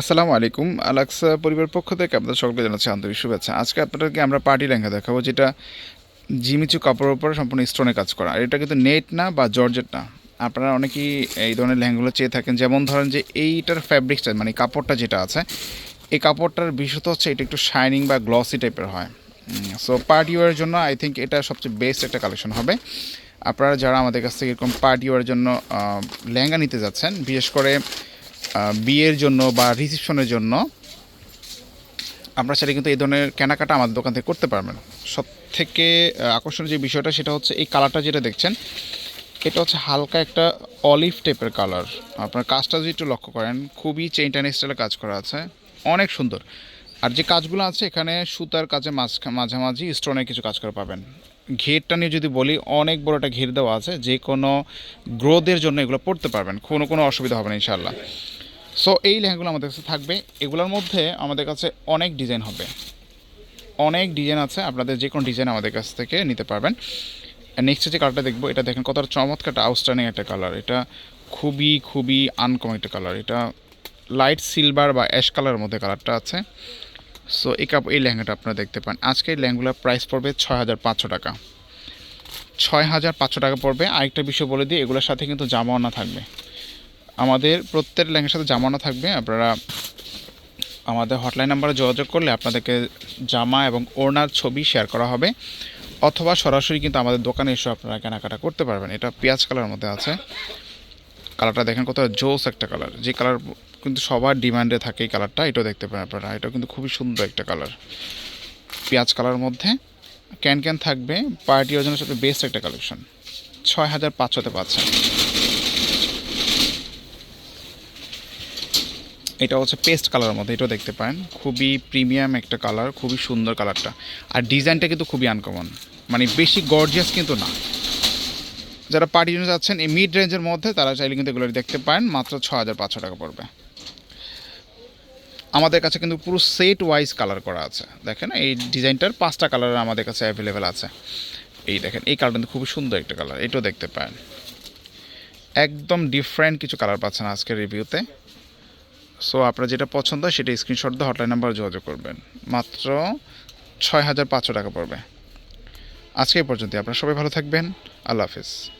আসসালামু আলাইকুম, আলাক্সা পরিবার পক্ষ থেকে আপনাদের সকলকে জানাচ্ছি আন্তরিক শুভেচ্ছা। আজকে আপনাদেরকে আমরা পার্টি লেহেঙ্গা দেখাবো, যেটা জিমিচু কাপড়ের উপরে সম্পূর্ণ স্টোনে কাজ করা। আর এটা কিন্তু নেট না বা জর্জেট না। আপনারা অনেকেই এই ধরনের লেহেঙ্গাগুলো চেয়ে থাকেন, যেমন ধরেন যে এইটার ফ্যাব্রিক্সটা মানে কাপড়টা যেটা আছে, এই কাপড়টার বিশেষত হচ্ছে এটা একটু শাইনিং বা গ্লসি টাইপের হয়। সো পার্টি ওয়ারের জন্য আই থিঙ্ক এটা সবচেয়ে বেস্ট একটা কালেকশন হবে। আপনারা যারা আমাদের কাছ থেকে এরকম পার্টি ওয়ারের জন্য লেহেঙ্গা নিতে যাচ্ছেন, বিশেষ করে বিয়ের জন্য বা রিসেপশনের জন্য আপনারা সেটা কিন্তু এই ধরনের কেনাকাটা আমাদের দোকান থেকে করতে পারবেন। সব থেকে আকর্ষণীয় যে বিষয়টা সেটা হচ্ছে এই কালারটা যেটা দেখছেন, এটা হচ্ছে হালকা একটা অলিভ টাইপের কালার আপনার কাজটা যদি একটু লক্ষ্য করেন, খুবই চেইনটান স্টাইলে কাজ করা আছে, অনেক সুন্দর। আর যে কাজগুলো আছে এখানে সুতার কাজে মাঝ মাঝামাঝি স্টোনের কিছু কাজ করে পাবেন। ঘেরটা নিয়ে যদি বলি, অনেক বড় একটা ঘের দেওয়া আছে, যে কোনো গ্রোথের জন্য এগুলো পড়তে পারবেন, কোনো কোনো অসুবিধা হবে না ইনশাল্লাহ সো এই লেহেঙ্গাগুলো আমাদের কাছে থাকবে। এগুলোর মধ্যে আমাদের কাছে অনেক ডিজাইন হবে। অনেক ডিজাইন আছে, আপনাদের যে কোনো ডিজাইন আমাদের কাছ থেকে নিতে পারবেন। নেক্সট যে কালারটা দেখব, এটা দেখেন কতটা চমৎকার একটা আউটস্ট্যান্ডিং একটা কালার এটা খুবই খুবই আনকমন একটা কালার এটা লাইট সিলভার বা অ্যাশ কালারের মধ্যে কালারটা আছে। সো এই কাপ এই লেহেঙ্গাটা আপনারা দেখতে পান। আজকে এই লেহেঙ্গাগুলোর প্রাইস পড়বে ছয় হাজার পাঁচশো টাকা। ছয় হাজার পাঁচশো টাকা পড়বে। আরেকটা বিষয় বলে দিই, এগুলোর সাথে কিন্তু জামাও না থাকবে। আমাদের প্রত্যেক লেহেঙ্গার সাথে জামানো থাকবে। আপনারা আমাদের হটলাইন নাম্বারে যোগাযোগ করলে আপনাদেরকে জামা এবং ওড়নার ছবি শেয়ার করা হবে। অথবা সরাসরি কিন্তু আমাদের দোকানে এসে আপনারা কেনাকাটা করতে পারবেন। এটা পেঁয়াজ কালার মধ্যে আছে। কালারটা দেখেন কত জোস একটা কালার যে কালার কিন্তু সবার ডিমান্ডে থাকে এই কালারটা এটাও দেখতে পারেন আপনারা। এটাও কিন্তু খুবই সুন্দর একটা কালার পেঁয়াজ কালার মধ্যে ক্যান ক্যান থাকবে। পার্টি ওজনের সাথে বেস্ট একটা কালেকশন ছয় হাজার পাঁচশোতে পাচ্ছেন। এটা হচ্ছে পেস্ট কালারের মধ্যে, এটাও দেখতে পারেন। খুবই প্রিমিয়াম একটা কালার খুবই সুন্দর কালারটা আর ডিজাইনটা কিন্তু খুবই আনকমন মানে বেশি গর্জিয়াস কিন্তু না। যারা পার্টি জন্য যাচ্ছেন এই মিড রেঞ্জের মধ্যে তারা চাইলে কিন্তু এগুলো দেখতে পারেন। মাত্র ছ হাজার পাঁচশো টাকা পড়বে। আমাদের কাছে কিন্তু পুরো সেট ওয়াইজ কালার করা আছে। দেখেন, এই ডিজাইনটার পাঁচটা কালার আমাদের কাছে অ্যাভেলেবেল আছে। এই দেখেন, এই কালারটা কিন্তু খুবই সুন্দর একটা কালার এটাও দেখতে পারেন। একদম ডিফারেন্ট কিছু কালার পাচ্ছেন আজকের রিভিউতে সো আপনার যেটা পছন্দ হয় সেটা স্ক্রিনশট দিয়ে হটলাইন নাম্বার যোগাযোগ করবেন। মাত্র ছয় হাজার পাঁচশো টাকা পড়বে। আজকে এই পর্যন্ত আপনারা সবাই ভালো থাকবেন। আল্লাহ হাফিজ।